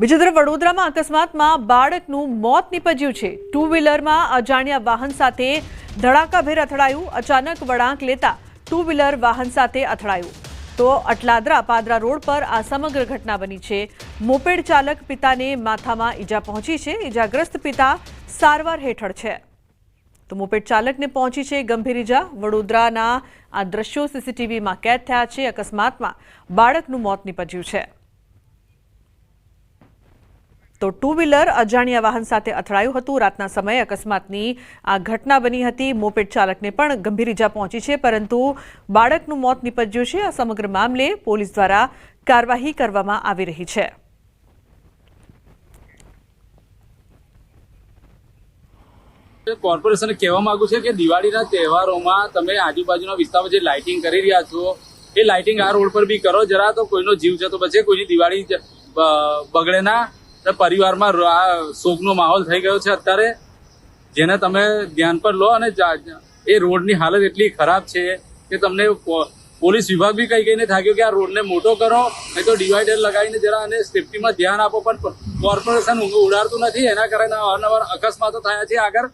બીજી તરફ વડોદરામાં અકસ્માતમાં બાળકનું મોત નીપજ્યું છે. ટુ વ્હીલરમાં અજાણ્યા વાહન સાથે ધડાકાભેર અથડાયું. અચાનક વળાંક લેતા ટુ વ્હીલર વાહન સાથે અથડાયું. તો અટલાદરા પાદરા રોડ પર આ સમગ્ર ઘટના બની છે. મોપેડ ચાલક પિતાને માથામાં ઈજા પહોંચી છે. ઈજાગ્રસ્ત પિતા સારવાર હેઠળ છે. તો મોપેડ ચાલકને પહોંચી છે ગંભીર ઈજા. વડોદરાના આ દ્રશ્યો સીસીટીવીમાં કેદ થયા છે. અકસ્માતમાં બાળકનું મોત નીપજ્યું છે. તો ટુ વ્હીલર અજાણ્યા વાહન સાથે અથડાયું હતું. રાતના સમયે અકસ્માતની આ ઘટના બની હતી. મોપેડ ચાલકને પણ ગંભીર ઈજા પહોંચી છે, પરંતુ બાળકનું મોત નીપજ્યું છે. આ સમગ્ર મામલે પોલીસ દ્વારા કાર્યવાહી કરવામાં આવી રહી છે. કોર્પોરેશને કહેવા માંગુ છે કે દિવાળીના તહેવારોમાં તમે આજુબાજુના વિસ્તારમાં જે લાઇટિંગ કરી રહ્યા છો, એ લાઇટિંગ આ રોડ પર બી કરો. જરા તો કોઈનો જીવ જતો બચે, કોઈની દિવાળી બગડે ના. પરિવારમાં આ શોકનો માહોલ થઈ ગયો છે અત્યારે. જેને તમે ધ્યાન પર લો અને એ રોડની હાલત એટલી ખરાબ છે કે તમને પોલીસ વિભાગ બી કઈ કઈને થાક્યો કે આ રોડને મોટો કરો, નહીં તો ડિવાઈડર લગાવીને જરા અને સેફટીમાં ધ્યાન આપો, પણ કોર્પોરેશન ઉડાડતું નથી, એના કારણે અવારનવાર અકસ્માતો થયા છે આગળ.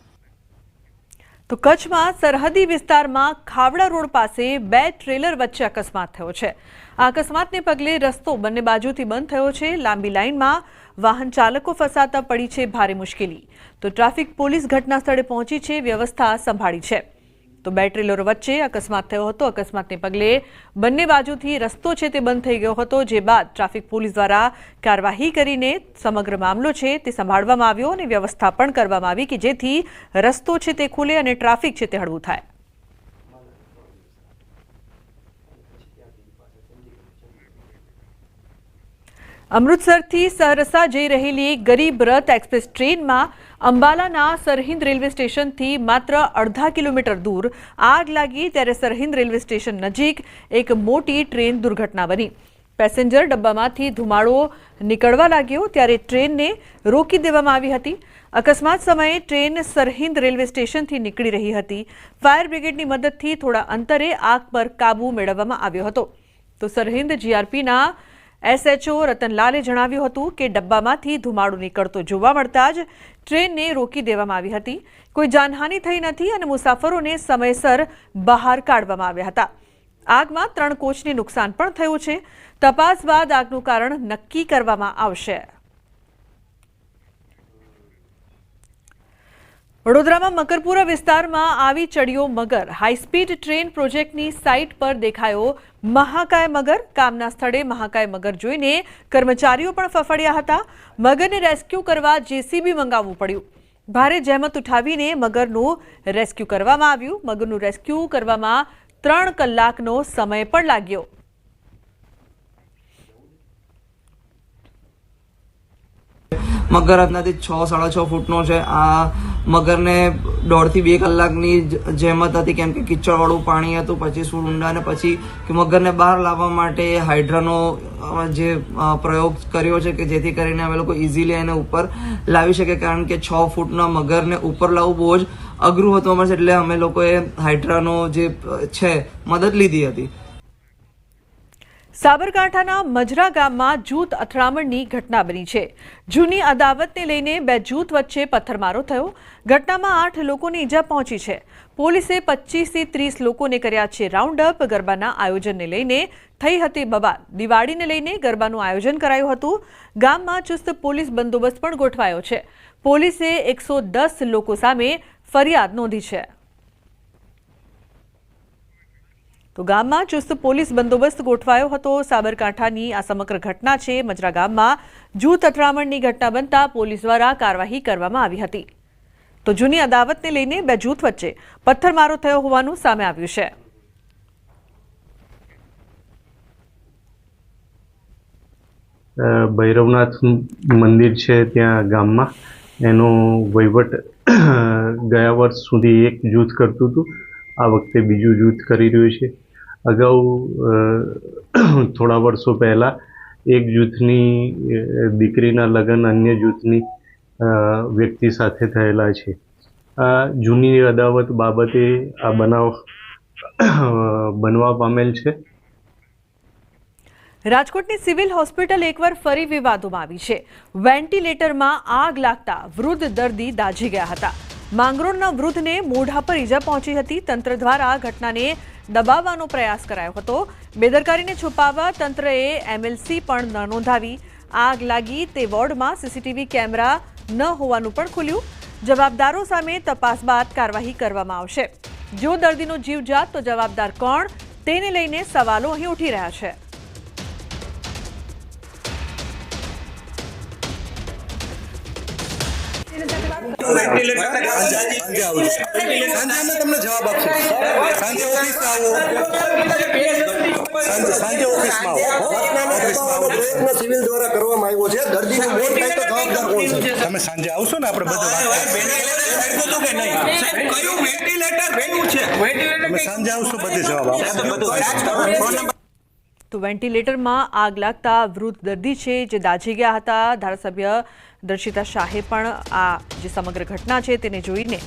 તો કચ્છમાં સરહદી વિસ્તારમાં ખાવડા રોડ પાસે બે ટ્રેલર વચ્ચે અકસ્માત થયો છે. આ અકસ્માતને પગલે રસ્તો બંને બાજુથી બંધ થયો છે. લાંબી લાઇનમાં વાહન ચાલકો ફસાતા પડી છે ભારે મુશ્કેલી. તો ટ્રાફિક પોલીસ ઘટના સ્થળે પહોંચી છે, વ્યવસ્થા સંભાળી છે. તો બે ટ્રેલરો વચ્ચે અકસ્માત થયો હતો. અકસ્માતને પગલે બંને બાજુથી રસ્તો છે તે બંધ થઈ ગયો હતો, જે બાદ ટ્રાફિક પોલીસ દ્વારા કાર્યવાહી કરીને સમગ્ર મામલો છે તે સંભાળવામાં આવ્યો અને વ્યવસ્થા પણ કરવામાં આવી કે જેથી રસ્તો છે તે ખુલે અને ટ્રાફિક છે તે હળવું થાય. અમૃતસરથી સહરસા જઈ રહેલી ગરીબ રથ એક્સપ્રેસ ટ્રેનમાં અંબાલાના સરહિંદ રેલવે સ્ટેશનથી માત્ર અડધા કિલોમીટર દૂર આગ લાગી ત્યારે સરહિંદ રેલવે સ્ટેશન નજીક એક મોટી ટ્રેન દુર્ઘટના બની. પેસેન્જર ડબ્બામાંથી ધુમાડો નીકળવા લાગ્યો ત્યારે ટ્રેનને રોકી દેવામાં આવી હતી. અકસ્માત સમયે ટ્રેન સરહિંદ રેલવે સ્ટેશનથી નીકળી રહી હતી. ફાયર બ્રિગેડની મદદથી થોડા અંતરે આગ પર કાબૂ મેળવવામાં આવ્યો હતો. તો સરહિંદ જીઆરપીના એસએચઓ રતનલાલે જણાવ્યું હતું કે ડબ્બામાંથી ધુમાડો નીકળતો જોવા મળતા જ ટ્રેનને રોકી દેવામાં આવી હતી. કોઈ જાનહાનિ થઈ નથી અને મુસાફરોને સમયસર બહાર કાઢવામાં આવ્યા હતા. આગમાં ત્રણ કોચને નુકસાન પણ થયું છે. તપાસ બાદ આગનું કારણ નક્કી કરવામાં આવશે. વડોદરામાં મકરપુરા વિસ્તારમાં આવી ચડ્યો મગર હાઈસ્પીડ ટ્રેન પ્રોજેક્ટની સાઇટ પર દેખાયો મહાકાય મગર. કામના સ્થળે મહાકાય મગર જોઈને કર્મચારીઓ પણ ફફડ્યા હતા. મગરને રેસ્ક્યુ કરવા જેસીબી મંગાવવું પડ્યું. ભારે જહેમત ઉઠાવીને મગરનું રેસ્ક્યુ કરવામાં આવ્યું. મગરનું રેસ્ક્યુ કરવામાં ત્રણ કલાકનો સમય પણ લાગ્યો. મગર આજનાથી છ, સાડા છ ફૂટનો છે. આ મગરને દોઢથી બે કલાકની જહેમત હતી, કેમ કે કિચડવાળું પાણી હતું, પછી શું ઊંડાને પછી મગરને બહાર લાવવા માટે હાઇડ્રાનો જે પ્રયોગ કર્યો છે કે જેથી કરીને અમે લોકો ઇઝીલી એને ઉપર લાવી શકે કારણ કે છ ફૂટના મગરને ઉપર લાવવું બહુ જ અઘરું હતું અમારે, એટલે અમે લોકોએ હાઇડ્રાનો જે છે, મદદ લીધી હતી. સાબરકાંઠાના મજરા ગામમાં જૂથ અથડામણની ઘટના બની છે. જૂની અદાવતને લઈને બે જૂથ વચ્ચે પથ્થરમારો થયો. ઘટનામાં આઠ લોકોને ઈજા પહોંચી છે. પોલીસે પચીસથી ત્રીસ લોકોને કર્યા છે રાઉન્ડ અપ ગરબાના આયોજનને લઈને થઈ હતી બબાલ. દિવાળીને લઈને ગરબાનું આયોજન કરાયું હતું. ગામમાં ચુસ્ત પોલીસ બંદોબસ્ત પણ ગોઠવાયો છે. પોલીસે એકસો લોકો સામે ફરિયાદ નોંધી છે. તો ગામમાં ચુસ્ત પોલીસ બંદોબસ્ત ગોઠવાયો હતો. સાબરકાંઠાની આ સમગ્ર ઘટના છે. મજરા ગામમાં જૂથ અથડામણની ઘટના બનતા પોલીસ દ્વારા કાર્યવાહી કરવામાં આવી હતી. તો જૂની અદાવતને લઈને બે જૂથ વચ્ચે પથ્થરમારો થયો હોવાનું સામે આવ્યું છે. ભૈરવનાથ મંદિર છે ત્યાં ગામમાં. એનો વહીવટ ગયા વર્ષ સુધી એક જૂથ કરતું હતું. આ વખતે બીજું જૂથ કરી રહ્યું છે. અગાઉ થોડા વર્ષો પહેલાં એક જૂથની દીકરીના લગ્ન અન્ય જૂથની વ્યક્તિ સાથે થયેલા છે. આ જૂની અદાવત બાબતે આ બનાવ બનવા પામેલ છે. રાજકોટની સિવિલ હોસ્પિટલ એકવાર ફરી વિવાદોમાં આવી છે. વેન્ટિલેટરમાં આગ લાગતા વૃદ્ધ દર્દી દાઝી ગયા હતા. માંગરોળના વૃદ્ધને મોઢા પર ઈજા પહોંચી હતી. તંત્ર દ્વારા આ ઘટનાને દબાવવાનો પ્રયાસ કરાયો હતો. બેદરકારીને છુપાવવા તંત્રએ એમએલસી પણ ન નોંધાવી. આગ લાગી તે વોર્ડમાં સીસીટીવી કેમેરા ન હોવાનું પણ ખુલ્યું. જવાબદારો સામે તપાસ બાદ કાર્યવાહી કરવામાં આવશે. જો દર્દીનો જીવ જાત, તો જવાબદાર કોણ? તેને લઈને સવાલો અહીં ઉઠી રહ્યા છે. સાંજે તમને જવાબ આપશું સાંજે ઓફિસ આવો સાંજે ઓફિસમાં આવો પ્રયત્ન સિવિલ દ્વારા કરવામાં આવ્યો છે દર્દીનું મોત થાય તો જવાબદાર કોણ છે તમે સાંજે આવશો ને આપણે બધું તમે સાંજે આવશો બધે જવાબ આપશો. તો વેન્ટિલેટરમાં આગ લાગતા વૃદ્ધ દર્દી છે જે દાઝી ગયા હતા. ધારાસભ્ય દર્શિતા શાહે પણ આ જે સમગ્ર ઘટના છે તેને જોઈને